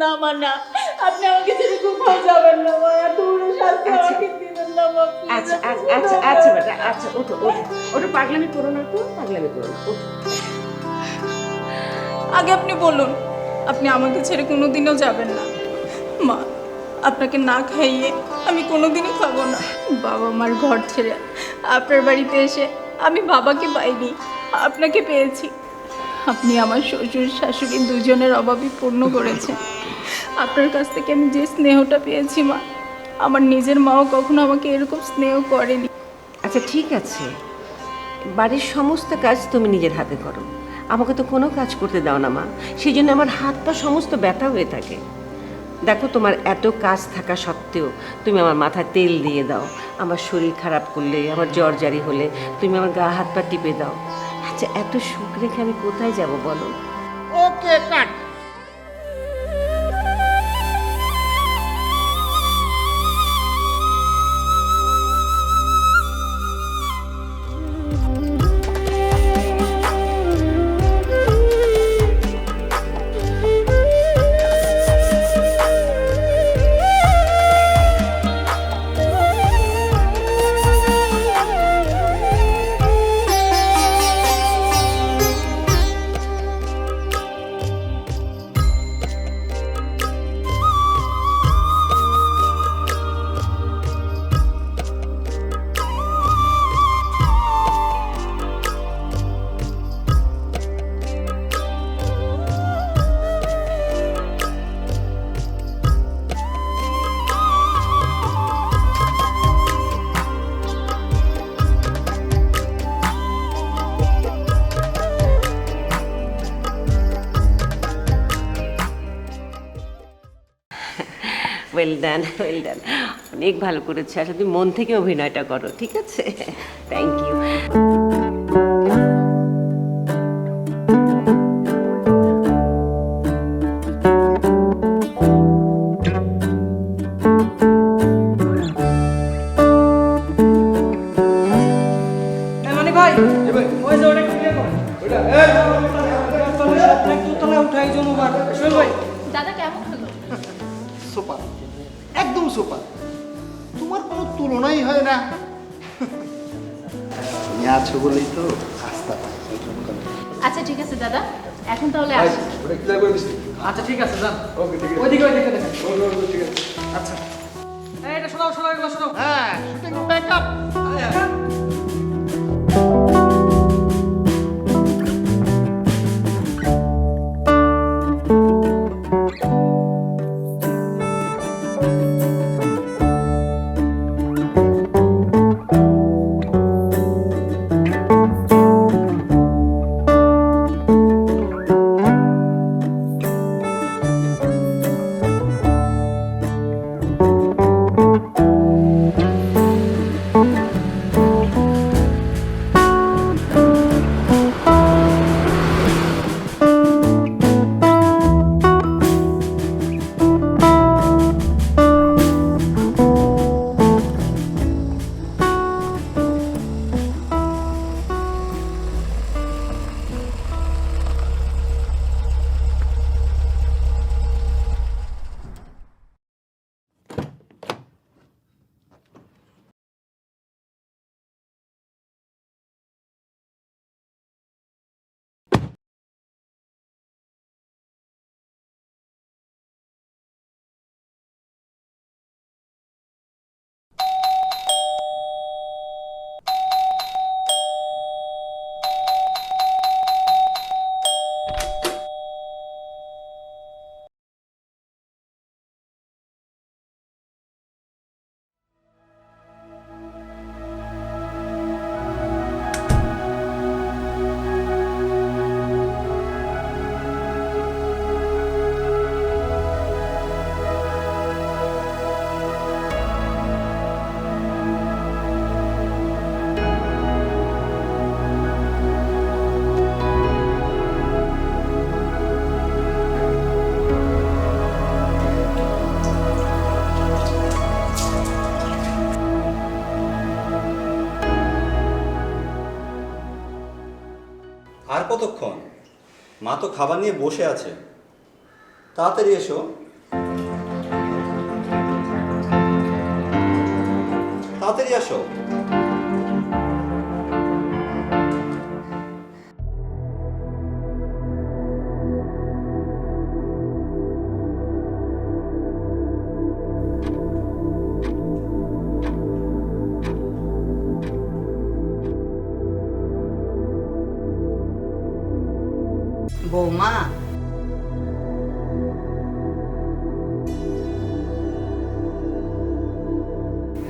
না মা না। আপনি আমাকে ছেড়ে কোথাও যাবেন না মা। এত বড় শাস্তি আচ্ছা। আমাকে দিবেন না মা আচ্ছা আচ্ছা আচ্ছা আচ্ছা বেটা আচ্ছা ওঠো ওঠো। ওঠো পাগলামি করো না তো পাগলামি করো না ওঠো। আগে আপনি বলুন আপনি আমাকে ছেড়ে কোনোদিনও যাবেন না। মা আপনাকে না খাইয়ে আমি কোনোদিনই খাব না। বাবা মার ঘর ছেড়ে আপনার বাড়িতে এসে আমি বাবাকে পাইনি আপনাকে পেয়েছি। আপনি আমার শ্বশুর শাশুড়ি দুজনের অভাবই পূর্ণ করেছেন। আপনার কাছ থেকে আমি যে স্নেহটা পেয়েছি, মা, আমার নিজের মাও কখনো আমাকে এরকম স্নেহ করেনি। আচ্ছা ঠিক আছে। বাড়ির সমস্ত কাজ তুমি নিজের হাতে করো। আমাকে তো কোনো কাজ করতে দাও না, মা। সেই জন্য আমার হাত পা সমস্ত ব্যথা হয়ে থাকে। দেখো, তোমার এত কাজ থাকা সত্ত্বেও তুমি আমার মাথায় তেল দিয়ে দাও। আমার শরীর খারাপ করলে, আমার জ্বর জারি হলে তুমি আমার গা হাত পা টিপে দাও। আচ্ছা এত সুখ রেখে আমি কোথায় যাব বলো? ওয়েল ডান ওয়েল ডান অনেক ভালো করেছে। আসলে তুমি মন থেকে অভিনয়টা করো ঠিক আছে? থ্যাংক ইউ মানে ভাই। দাদা কেমন হলো? সুপার একদম সুপার তোমার কোনো তুলনাই হয় না। তুমি আছো বলেই তো আস্থা পাই আচ্ছা ঠিক আছে দাদা। এখন তাহলে আসি। আচ্ছা ঠিক আছে যান। ওইদিকে ওইদিকে দেখেন। আচ্ছা। এই, এটা শোনাও শোনাও এগুলো শোনাও হ্যাঁ শুটিং ব্যাকআপ আর কতক্ষণ? মা তো খাবার নিয়ে বসে আছে। তাড়াতাড়ি এসো। তাড়াতাড়ি আসো। বৌমা।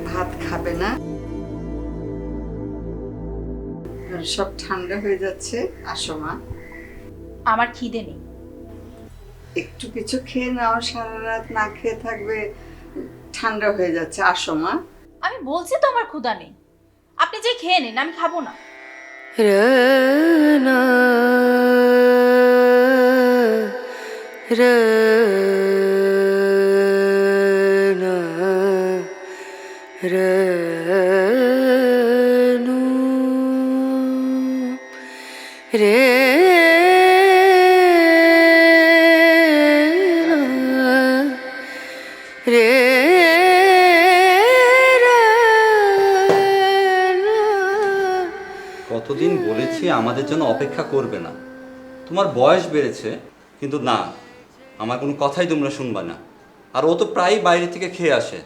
ভাত খাবে না? সব ঠান্ডা হয়ে যাচ্ছে। আসো মা। আমার খিদে নেই। একটু কিছু খেয়ে নাও সারা রাত না খেয়ে থাকবে। ঠান্ডা হয়ে যাচ্ছে। আসো মা। আমি বলছি তো আমার ক্ষুধা নেই। আপনি যে খেয়ে নিন আমি খাব না। কতদিন বলেছি আমাদের জন্য অপেক্ষা করবে না। তোমার বয়স বেড়েছে কিন্তু না আমার কোনো কথাই তোমরা শুনবা না। আর ও তো প্রায়ই বাইরে থেকে খেয়ে আসে।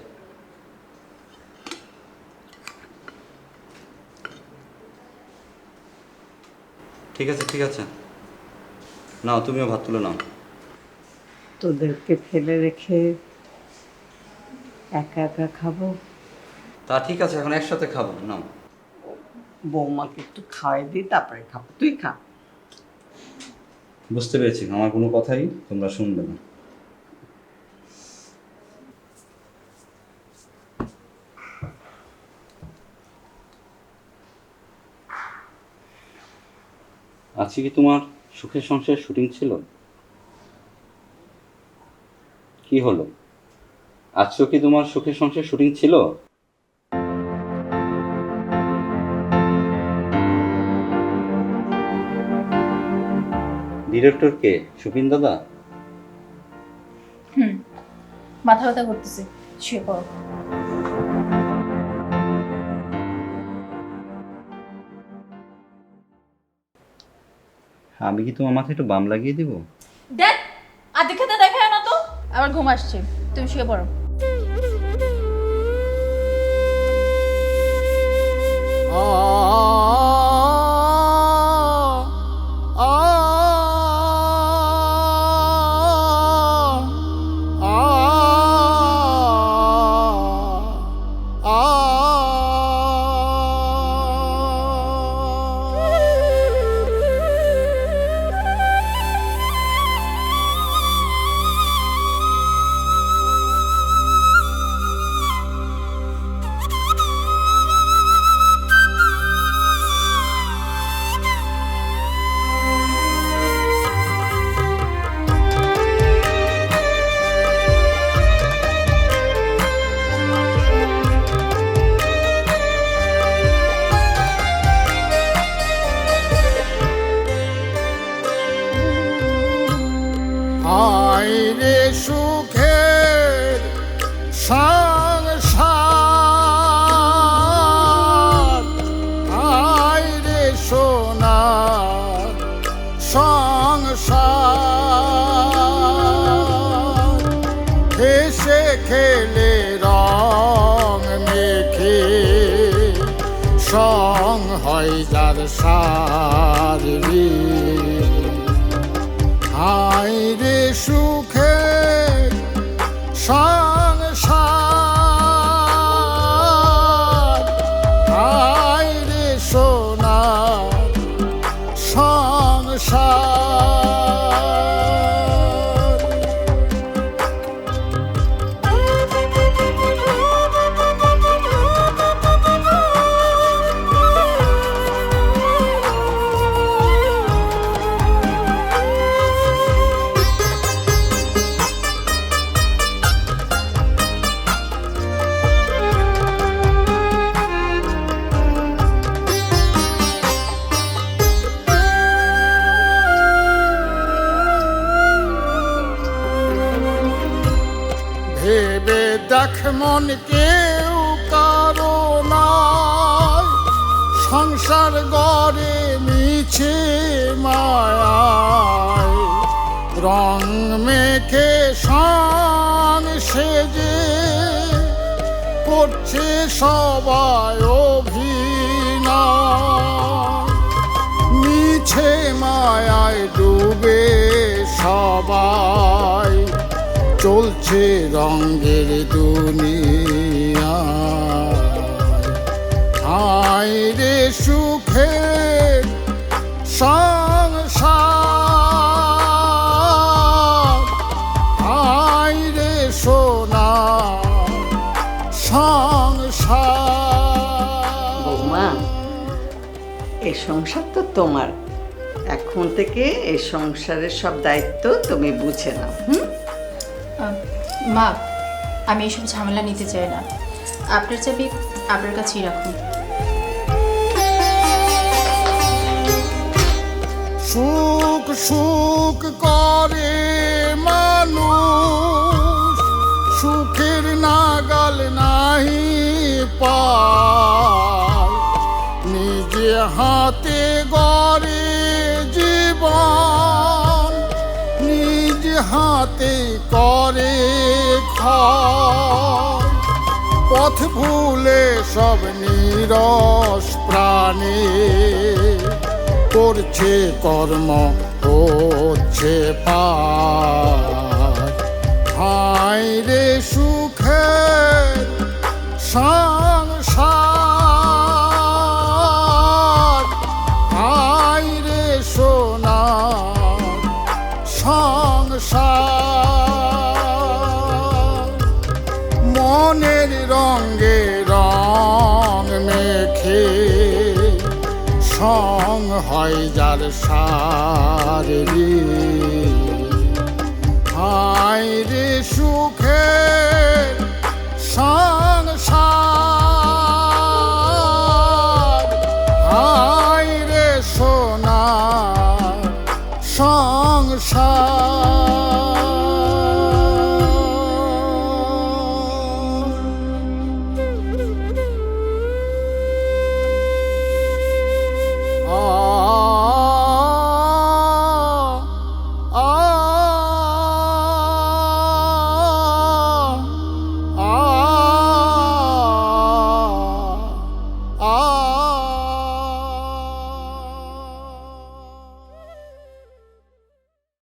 ঠিক আছে ঠিক আছে। নাও তুমিও ভাত তুলে নাও। তোদেরকে ফেলে রেখে একা একা খাব? তা ঠিক আছে এখন একসাথে খাব। নাও। বৌমাকে একটু খাওয়াই দিই তারপরে খাব। তুই খা। বুঝতে পেরেছি, আমার কোনো কথাই তোমরা শুনবে না। আজকে কি তোমার সুখের সংসার শুটিং ছিল? কি হলো? আজকে কি তোমার সুখের সংসার শুটিং ছিল? ডিরেক্টর কে? সুপিন দাদা? হুম। মাথা ব্যথা করতেছে। শুয়ে পড়ো। আমি কি তোমার মাথায় একটু বাম লাগিয়ে দিব? দেখ খেতে দেখায় না তো। আবার ঘুম আসছে। তুমি শুয়ে পড়ো। আইরে ভেবে দেখ মন কেউ কারও সংসার গড়ে মিছে মায়ায়। রং মেখে সং সেজে করছে সবাই অভিনয়। মিছে মায়ায় ডুবে সবাই। চলছে রঙের দুনিয়া। হায় রে সুখের সংসার। হায় রে সোনা সংসার। এই সংসার তো তোমার। এখন থেকে এই সংসারের সব দায়িত্ব তুমি বুঝে নাও, হুম? মা, আমি এসব ঝামেলা নিতে চাই না। আপনার চাবি আপনার কাছেই রাখুন। সুখ সুখ করে মানুষ, সুখের নাগাল নাহি পায়। নিজে হাতে হাতে করে পথ ভুলে সব নিরস প্রাণী করছে কর্ম হচ্ছে পার সং হয় যার সারি হায় রে সুখে সংসার হায় রে সোনা সংসার।